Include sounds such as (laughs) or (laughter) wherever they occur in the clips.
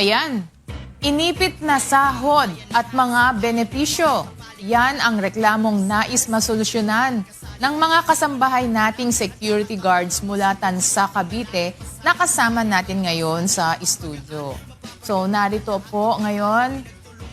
Ayan, inipit na sahod at mga benepisyo. Yan ang reklamong nais masolusyonan ng mga kasambahay nating security guards mula Tansa, Cavite na kasama natin ngayon sa studio. So narito po ngayon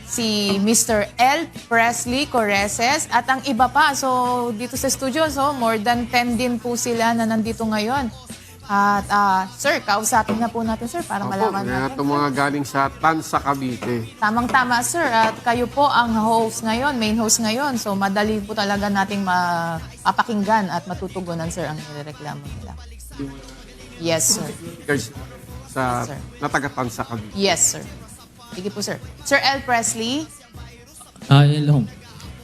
si Mr. L. Presley Coreses at ang iba pa. So dito sa studio, so more than 10 din po sila na nandito ngayon. At ah, sir, kausapin na po natin sir para Opo, malaman natin. ito mga galing sa Tansa, Cavite. Tamang-tama, sir. At kayo po ang host ngayon, main host ngayon. So, madali po talaga nating mapapakinggan at matutugunan, sir, ang nireklamo nila. Yes, sir. Guys, sa Yes, sir. nataga Tansa, Cavite. Yes, sir. Sige po, sir. Sir L. Presley. Ah, hello.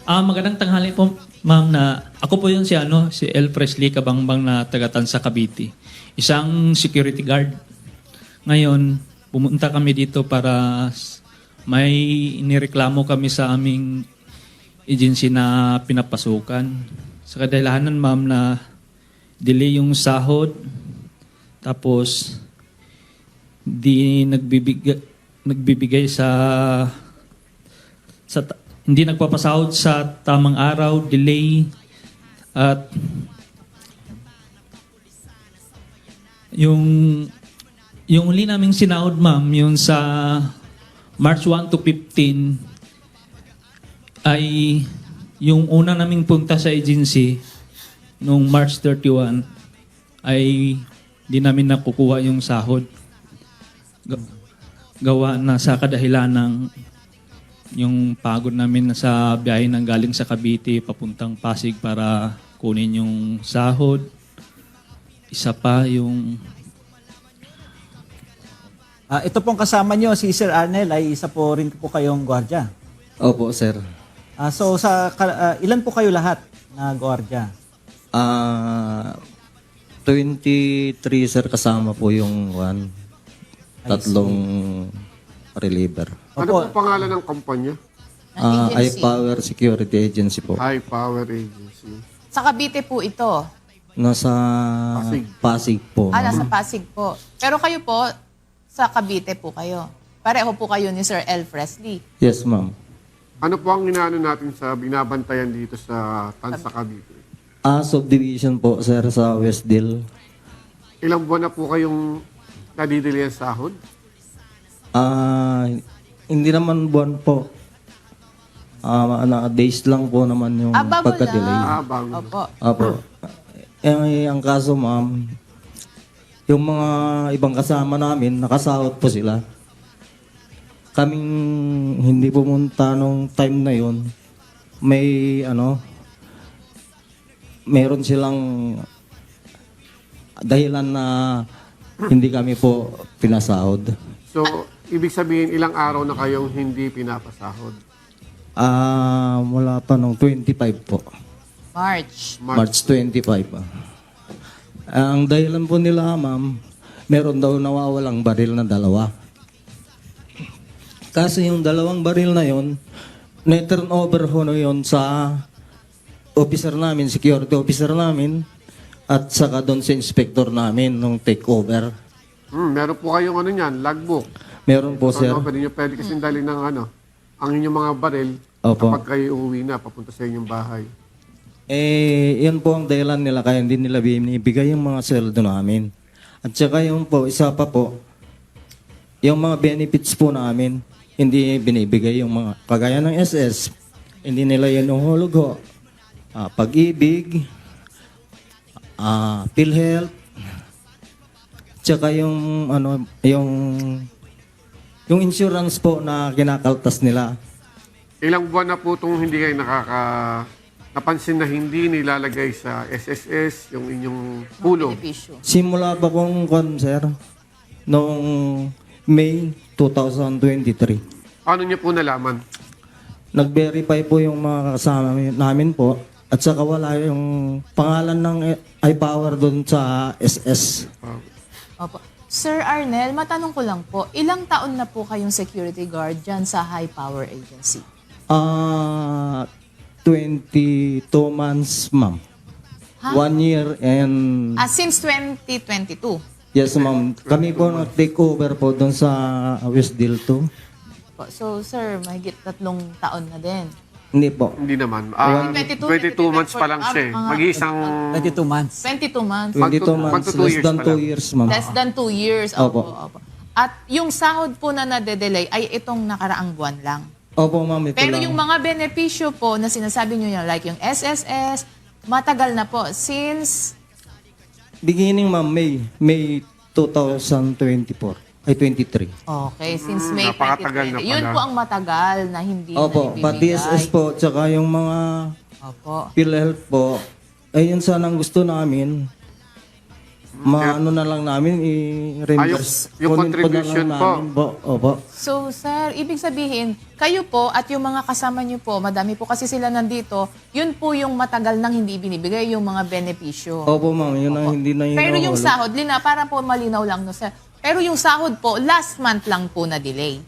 Ah, magandang tanghali po, ma'am, na ako po yun si ano, si El Presley Kabangbang na tagatan sa Cavite. Isang security guard. Ngayon, pumunta kami dito para may inireklamo kami sa aming agency na pinapasukan. Sa kadahilanan, ma'am, na delay yung sahod. Tapos, di nagbibigay, nagbibigay sa sa hindi nagpapasahod sa tamang araw, delay at yung yung uli naming sinahod ma'am yung sa March 1 to 15 ay yung una naming punta sa agency nung March 31 ay di namin nakukuha yung sahod. Ga- Gawa na sa kadahilan ng yung pagod namin na sa biyahe ng galing sa Cavite papuntang Pasig para kunin yung sahod. Isa pa yung Ah, ito pong kasama nyo, si Sir Arnel, ay isa po rin po kayong gwardiya. Opo, sir. Ah, so, sa, ka- ah, ilan po kayo lahat na gwardiya? Ah, 23 sir kasama po yung one. Tatlong reliever. Ano po pangalan ng kumpanya? Ah, agency. iPower Security Agency po. High Power Agency. Sa Cavite po ito. Nasa Pasig. Pasig po. Ah, nasa Pasig po. Pero kayo po, sa Cavite po kayo. Pareho po kayo ni Sir L. Presley. Yes, ma'am. Ano po ang inaano natin sa binabantayan dito sa Tansa, Cavite? Ah, subdivision po, sir, sa Westdale. Ilang buwan na po kayong nadidili ang sahod? Ah, hindi naman buwan po. Ah, na days lang po naman yung Ah, bago pagka-delay. lang. Ah, bago. Opo. Apo. Eh, ang kaso, ma'am, yung mga ibang kasama namin, nakasahod po sila. Kaming hindi pumunta nung time na yon may ano, meron silang dahilan na hindi kami po pinasahod. So, ibig sabihin, ilang araw na kayong hindi pinapasahod? Ah, mula pa nung 25 po. March. March 25. ah. Ang dahilan po nila, ma'am, meron daw nawawalang baril na dalawa. Kasi yung dalawang baril na yon, na-turn over ho na yun sa officer namin, security officer namin, at saka doon sa inspector namin nung take over. Hmm, meron po kayong ano niyan, logbook. Meron po, sir. Ano, pwede nyo pwede kasing dali ng ano, ang inyong mga baril Opo. kapag kayo uuwi na, papunta sa inyong bahay. Eh, yan po ang dahilan nila kaya hindi nila binibigay yung mga sweldo namin. At saka yung po, isa pa po, yung mga benefits po namin, hindi binibigay yung mga, kagaya ng SS, hindi nila yan uhulog ho. Ah, pag-ibig, ah, PhilHealth, tsaka yung, ano, yung, yung insurance po na kinakaltas nila. Ilang buwan na po itong hindi kayo nakaka... Napansin na hindi nilalagay sa SSS yung inyong. Benepisyo. Simula pa kong kon, sir, noong May 2023. Paano niyo po nalaman? Nag-verify po yung mga kasama namin po at saka wala yung pangalan ng iPower doon sa SS. Opo. Sir Arnel, matanong ko lang po, ilang taon na po kayong security guard dyan sa High Power Agency? Ah, 22 months, ma'am. Ha? One year and Ah, since 2022. Yes, ma'am. Kami po nag-take over po doon sa Westdale 2. Po. So, sir, mahigit tatlong taon na din. Hindi po. Hindi naman. Ah, 22, 22 months pa lang siya. eh. Ah, Mag-isang 22 months. 22 months. 22 Magto- months, less years than pa 2 lang. years, ma'am. Less than 2 years. Opo. Opo. opo. At yung sahod po na nade-delay ay itong nakaraang buwan lang. Opo, ma'am. Ito Pero lang. yung mga benepisyo po na sinasabi nyo yan, like yung SSS, matagal na po. Since, Beginning, ma'am, May. May 2024. Ay, 23. okay, since May napakatagal na 2020. Yun pala. po ang matagal na hindi Opo, na pati. SS po, tsaka yung mga Opo. PhilHealth po, ay yun sana ang gusto namin. Maano na lang namin, i-reimburse. Ah, yung- yung Kunin po na lang contribution po. namin po. Opo. So, sir, ibig sabihin, kayo po at yung mga kasama nyo po, madami po kasi sila nandito, yun po yung matagal nang hindi binibigay, yung mga benepisyo. Opo, ma'am. Yun ang hindi na yun. Pero yung sahod, Lina, para po malinaw lang, no, sir. Pero yung sahod po, last month lang po na delay.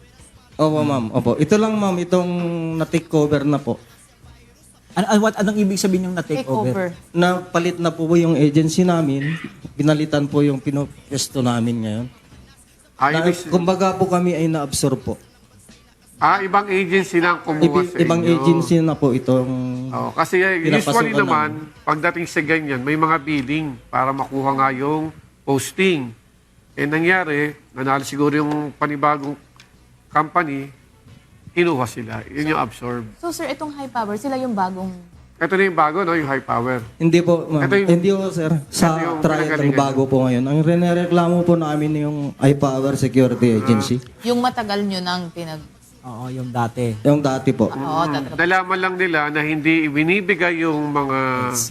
Opo, ma'am. Opo. Ito lang, ma'am. Itong na-take over na po. Ano, ano, what, anong ibig sabihin yung Take na-take over? over. Napalit na po po yung agency namin. Pinalitan po yung pinopesto namin ngayon. ah, Na, ibig- kumbaga po kami ay na-absorb po. ah, ibang agency lang kumuha Ibi- sa ibang inyo. agency na po itong... Oh, kasi Pinapasukan usually naman, pagdating sa ganyan, may mga bidding para makuha nga yung posting. Eh nangyari, nanalo siguro yung panibagong company, kinuha sila. Yun yung absorb. So, sir, itong high power, sila yung bagong... Ito na yung bago, no? yung high power. Hindi po, ma'am. Ito yung- Hindi po, sir. Sa Ito yung trial ang pinagalingan bago po ngayon. Ang renereklamo po namin yung iPower Security Agency. Yung matagal nyo nang pinag... Oo, yung dati. Yung dati po. Oo, tatrap- Nalaman lang nila na hindi binibigay yung mga,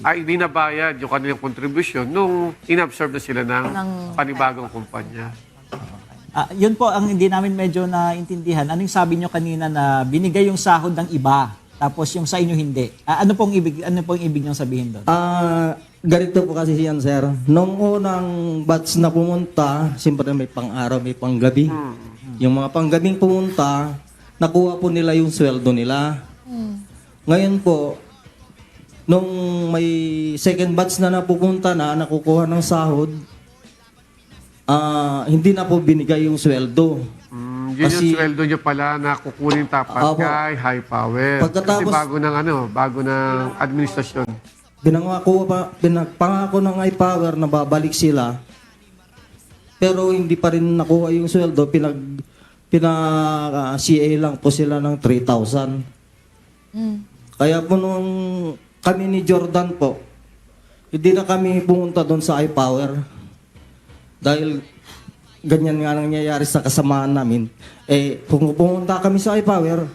ay hindi nabayad yung kanilang contribution nung inabsorb na sila ng, Ng- panibagong kumpanya. Ah, yun po ang hindi namin medyo naintindihan. Anong sabi nyo kanina na binigay yung sahod ng iba, tapos yung sa inyo hindi. Ah, ano pong ibig ano pong ibig nyo sabihin doon? Ah, ganito po kasi yan, sir. Nung unang batch na pumunta, siyempre may pang-araw, may pang-gabi. Yung mga pang-gabing pumunta, nakuha po nila yung sweldo nila. Ngayon po, nung may second batch na napupunta na, nakukuha ng sahod, ah, hindi na po binigay yung sweldo. Mm, yun Kasi- yung sweldo nyo pala na kukunin tapat Opo. kay high power. Pagkatapos- Kasi bago ng ano, bago ng administrasyon. Binangako pa, pinagpangako ng iPower na babalik sila. Pero hindi pa rin nakuha yung sweldo, pinag pinag ah, CA lang po sila ng 3,000. Mm. Kaya po nung kami ni Jordan po, hindi na kami pumunta doon sa iPower. Dahil ganyan nga nangyayari sa kasamaan namin. Eh, kung pumunta kami sa iPower,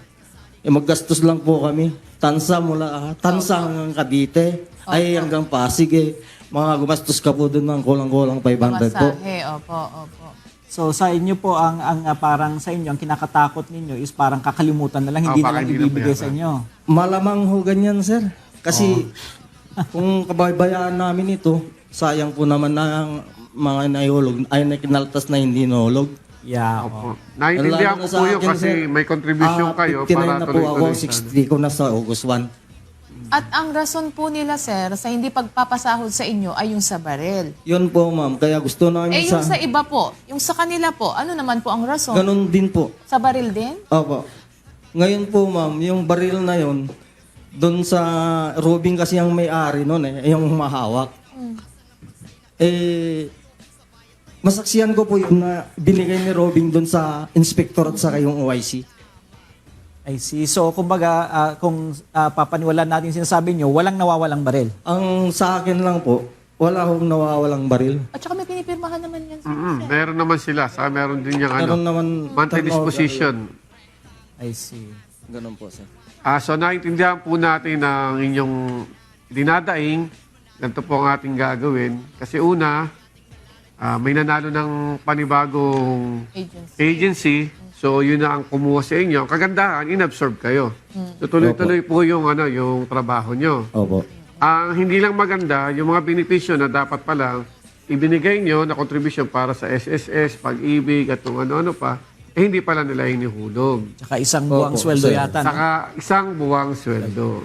eh maggastos lang po kami. Tansa mula, tansa hanggang Cavite, ay hanggang Pasig eh. Mga gumastos ka po doon ng kulang-kulang 500 po. Masahe, opo, opo. So sa inyo po ang ang ah, parang sa inyo ang kinakatakot ninyo is parang kakalimutan na lang hindi Ah, na lang ibibigay sa inyo. Malamang ho ganyan, sir. Kasi (laughs) kung kabaybayaan namin ito, sayang po naman na ang mga naihulog, ay nakinaltas na hindi nahulog. Yeah. Opo. oo. Naintindihan Lalo ko po yun kasi sir. may contribution Ah, kayo 59 para na po ako, tuloy-tuloy. sa- 60 ko na sa August 1. At ang rason po nila, sir, sa hindi pagpapasahod sa inyo ay yung sa barel. Yun po, ma'am. Kaya gusto namin Eh, sa... yung sa iba po, yung sa kanila po, ano naman po ang rason? Ganun din po. Sa baril din? Opo. Ngayon po, ma'am, yung baril na yon doon sa Robin kasi ang may-ari noon eh, yung mahawak. Eh, masaksiyan ko po yun na binigay ni Robin doon sa inspector at saka yung OIC. I see. So kumbaga ah, kung ah, papaniwalaan natin sinasabi nyo, walang nawawalang baril. Ang sa akin lang po, wala akong nawawalang baril. At saka may pinipirmahan naman yan. sir. Mm, meron naman sila. Saka meron din yung ano, Meron naman... monthly turnover. disposition. I see. Ganun po, sir. Ah, so naintindihan po natin ang inyong dinadaing. Ganito po ang ating gagawin. Kasi una, ah, may nanalo ng panibagong Agency. agency. So yun na ang kumuha sa inyo. Ang kagandahan, inabsorb kayo. So tuloy-tuloy po yung ano, yung trabaho nyo. Opo. Ang hindi lang maganda, yung mga benepisyo na dapat pa lang ibinigay nyo na contribution para sa SSS, pag-ibig at kung ano-ano pa, eh hindi pala nila inihulog. Tsaka isang buwang Opo, sweldo sir. yata. no? Saka isang buwang sweldo.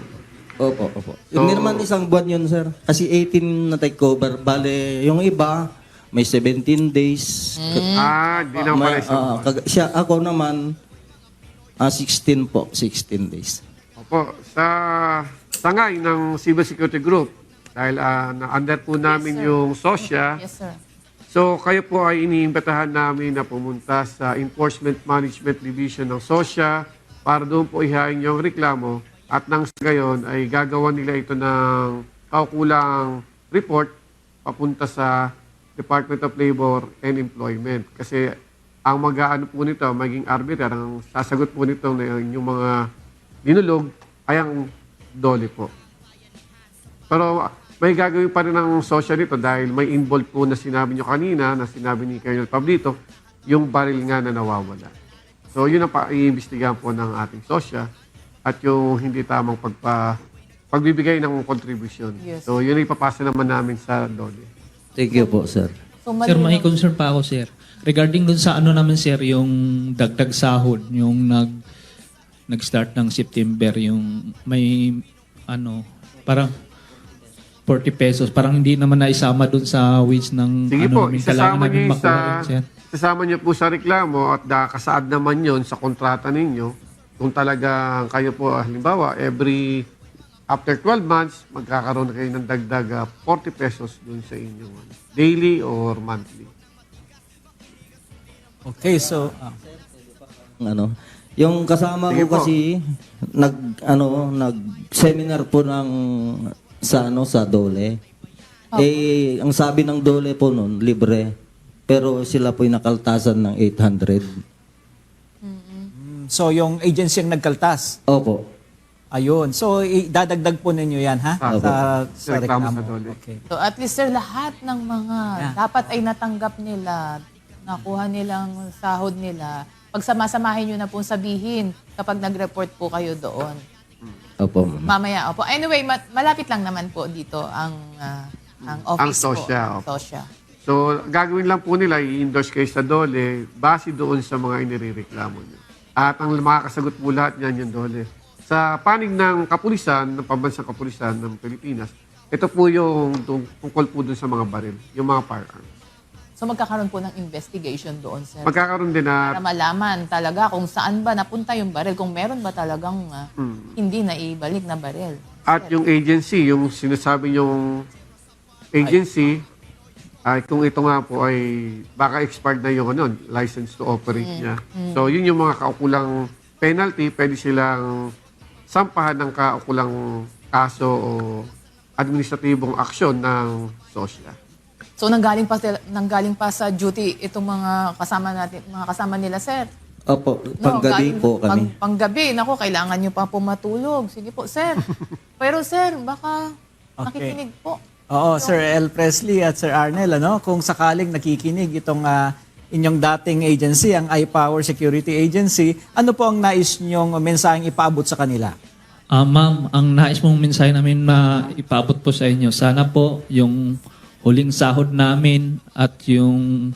Opo, opo. So- Hindi naman isang buwan yun, sir. Kasi 18 na take over. Bale, yung iba, may 17 days. Ah, di naman pala May, isang ah, kag- siya, ako naman, ah, 16 po, 16 days. Opo, sa sangay ng Civil Security Group, dahil ah, na-under po namin yung SOSYA, Yes, sir. so kayo po ay iniimbitahan namin na pumunta sa Enforcement Management Division ng SOSYA para doon po ihain yung reklamo at nang sa gayon ay gagawa nila ito ng kaukulang report papunta sa Department of Labor and Employment. Kasi ang mag-aano po nito, maging arbiter, ang sasagot po nito na yung mga dinulog ay ang dole po. Pero may gagawin pa rin ng social dito dahil may involved po na sinabi nyo kanina, na sinabi ni Colonel Pablito, yung baril nga na nawawala. So yun ang pa- iimbestigahan po ng ating sosya at yung hindi tamang pagpa, pagbibigay ng contribution. Yes. So yun ay ipapasa naman namin sa dole. Thank you po, sir. So, Sir, may concern pa ako, sir. Regarding dun sa ano naman, sir, yung dagdag sahod, yung nag nag-start ng September, yung may ano, parang 40 pesos, parang hindi naman naisama dun sa wage ng Sige ano po, isasama kailangan niyo namin yun makuha sa, sir. isasama niyo po sa reklamo at kasaad naman yon sa kontrata ninyo. Kung talaga kayo po, halimbawa, every after 12 months, magkakaroon kayo ng dagdag ah, 40 pesos dun sa inyong ano, daily or monthly. Okay, so ah, ano? Yung kasama Sige ko po. kasi nag ano nag seminar po ng sa ano sa Dole. Eh ang sabi ng Dole po noon libre. Pero sila po nakaltasan ng 800 mm, so yung agency ang nagkaltas. opo Ayun. So idadagdag po ninyo 'yan ha Ah, sa sa reklamo reklamo. sa dole. Okay. So at least sir, lahat ng mga dapat ay natanggap nila, nakuha nilang sahod nila, pagsamasamahin nyo na pong sabihin kapag nag-report po kayo doon. opo ma'am. Mamaya, opo. Anyway, ma- malapit lang naman po dito ang ah, ang office SOSYA, po. opo. SOSYA. So, gagawin lang po nila, i-endorse kayo sa dole base doon sa mga inireklamo nyo. At ang makakasagot po lahat niyan yung dole. Sa panig ng kapulisan, ng pambansang kapulisan ng Pilipinas, ito po yung tung- tungkol po doon sa mga baril, yung mga firearms. So magkakaroon po ng investigation doon, sir. Magkakaroon din para na malaman talaga kung saan ba napunta yung baril, kung meron ba talagang ah, hindi na ibalik na baril. At yung agency, yung sinasabi yung agency, ay kung ito nga po ay baka expired na yung ano, license to operate niya. So yun yung mga kaukulang penalty, pwede silang sampahan ng kaukulang kaso o administratibong aksyon ng SOSYA. So nanggaling pa sila- nanggaling pa sa duty itong mga kasama natin, mga kasama nila, sir. opo panggabi galing- po kami Pang, panggabi, nako, kailangan nyo pa po matulog. Sige po, sir. (laughs) Pero sir, baka Okay. nakikinig po. Oo, Sir L. Presley at Sir Arnel, ano, kung sakaling nakikinig itong ah, inyong dating agency, ang iPower Security Agency, ano po ang nais nyong mensaheng ipaabot sa kanila? Ah, ma'am, ang nais mong mensahe namin na ipaabot po sa inyo, sana po yung huling sahod namin at yung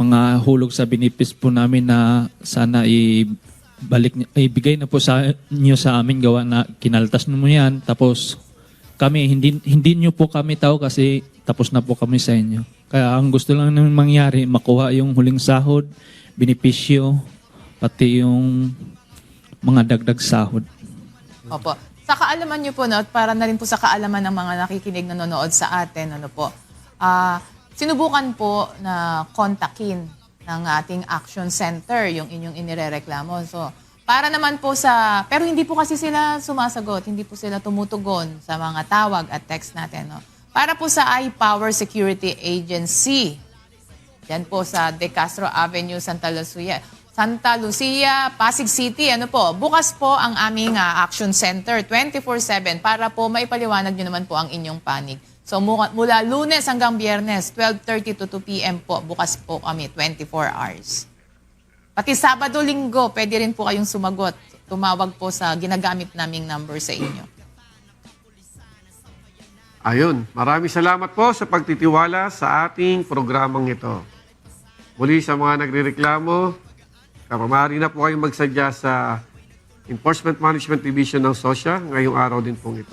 mga hulog sa binipis po namin na sana ibalik ibigay na po sa inyo sa amin gawa na kinaltas mo yan tapos kami hindi hindi niyo po kami tao kasi tapos na po kami sa inyo. Kaya ang gusto lang namin mangyari makuha yung huling sahod, benepisyo pati yung mga dagdag sahod. Opo. Sa kaalaman nyo po, no, para na rin po sa kaalaman ng mga nakikinig na nanonood sa atin, ano po, ah, sinubukan po na kontakin ng ating action center yung inyong inirereklamo. So, para naman po sa, pero hindi po kasi sila sumasagot, hindi po sila tumutugon sa mga tawag at text natin. No? Para po sa iPower Security Agency, yan po sa De Castro Avenue, Santa Lucia. Santa Lucia, Pasig City. Ano po? Bukas po ang aming ah, action center 24/7 para po maipaliwanag niyo naman po ang inyong panig. So mula, mula Lunes hanggang Biyernes 12:30 to 2 PM po bukas po kami 24 hours. Pati Sabado, Linggo, pwede rin po kayong sumagot. Tumawag po sa ginagamit naming number sa inyo. Ayun, maraming salamat po sa pagtitiwala sa ating programang ito. Muli sa mga nagrereklamo, kapamari na po kayong magsadya sa Enforcement Management Division ng SOSYA ngayong araw din pong ito.